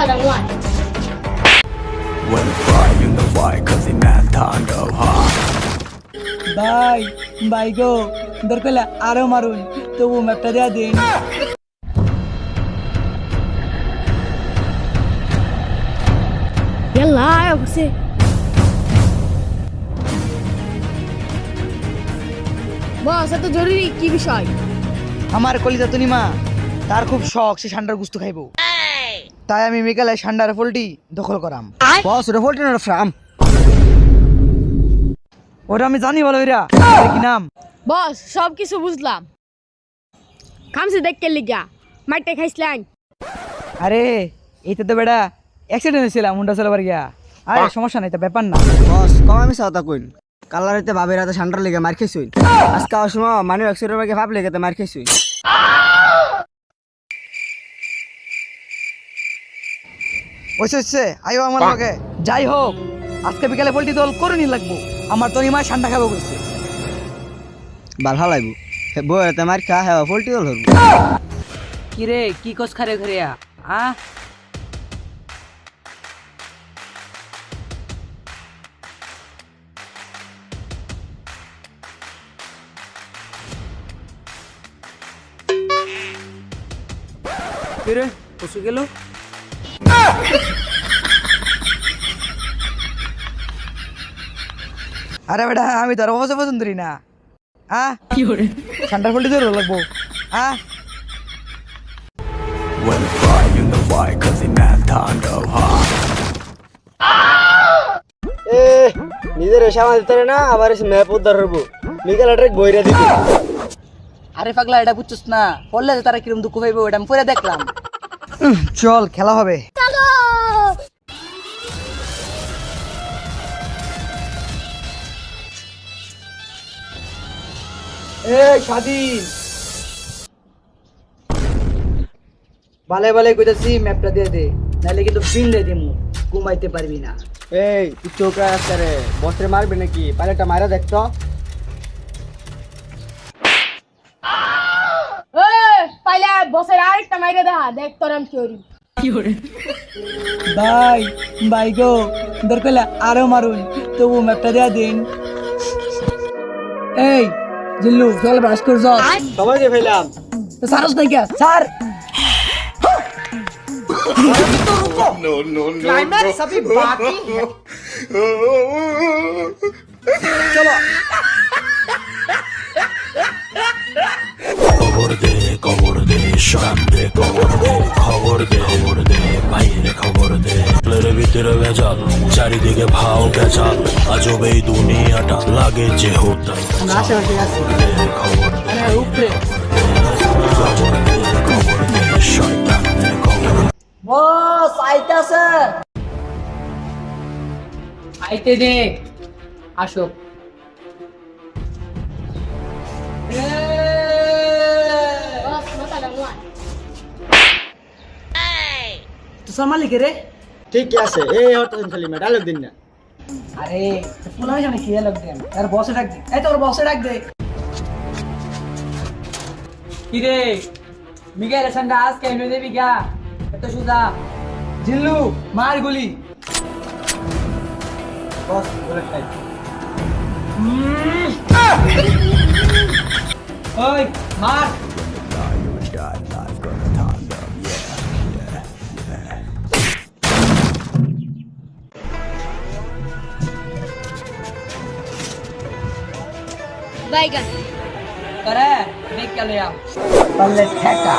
matar online. When I fly in the white cause the man time go hard ভাই ভাই গো দরকার হলে আরো মারুন তবু ম্যাপটা দেয়া দিন يلا يا ابو سيف বস এত জরুরি কি বিষয় আমার কলিজা তনিমা তার খুব শখ সে সান্ডার গুস্ত খাইবো তাই আমি বিকালে সান্ডার পোল্ট্রি দখল করাম। বস ওটা না ফ্রাম। ওটা আমি জানি বলো এরা কি নাম? বস সব কিছু বুঝলাম। খামসি দেখতে লিগা। মাইটে খাইছিলেন আরে এইটা তো বেটা অ্যাক্সিডেন্ট হয়েছিলাম মুন্ডা চালাবার গিয়া। আরে সমস্যা নাই তো ব্যাপার না। বস কম আমি সাউতা কইন। কালার হইতে ভাবের হাতে সান্ডার লেগে মার খাইছুই আজকে সময় মানে টাকা ভাব লেগে মার খাইছুই ওইসে হচ্ছে আইও আমার লগে। যাই হোক আজকে বিকালে পোল্ট্রি দল করুনি লাগবো। আমার তনিমা ঠান্ডা খাব কইছে। ভালো লাগবো। বই হাতে মার খা হ্যাঁ পোল্ট্রি দল হরবো কি রে কি কস খারে ঘরিয়া? আ? কিরে পশু গেল? আরে বেটা আমি তোর অবস্থা পছন্দ করি না। আ কি করে? ঠান্ডা পোল্ট্রি দল লাগবো। আ When fly in the white cause the man time go hard এ নিজের এসে আমার দিতে না আবার এসে ম্যাপ উদ্ধার হরবো বিকেল ট্রেক বইরা দিবি। আরে পাগলা এটা বুঝছিস না। পড়লে তারা কিরম দুঃখ পাইবে ওটা আমি পরে দেখলাম। চল খেলা হবে। এই স্বাধীন। বালে কইতাছি ম্যাপটা দিয়ে দে। নাহলে কিন্তু দিমু ঘুমাইতে পারবি না। এই তুই রে। বসরে মারবি নাকি? পালেটা মারা দেখতো বসের আরেকটা মাইরে দেখা দেখ তোর আমি কি করি ভাই ভাই গো দরকার হলে আরও মারুন তবু ম্যাপটা দেয়া দিন এই জিল্লু জল ব্রাশ কর জল সবাই দিয়ে ফেলাম তো সারস নাই কে স্যার খবর দে খবর দে বাইরে খবর দে প্লের ভিতরে ভেজাল চারিদিকে ভাও ভেজাল। আজব এই দুনিয়াটা লাগে যে হোতাই খবর দে খবর দে খবর দে শয়তান খবর বস আইতাছে আইতে দে। আসো। মালিক রে ঠিক আছে এই হতো খালি মে ডায়লগ দিন না। আরে পুনः জানে কি লোক দেন? তার বসে ডাক দে। এই তোর বসে ডাক দে। কি রে মিগাইল সন্ডা আজ কে নো দেবি গা? এত সুদা জিল্লু মার গুলি। বস বলে খাই। ওই মার। বাইগান। করে দেখ কে লিয়া পারলে ঠেকা।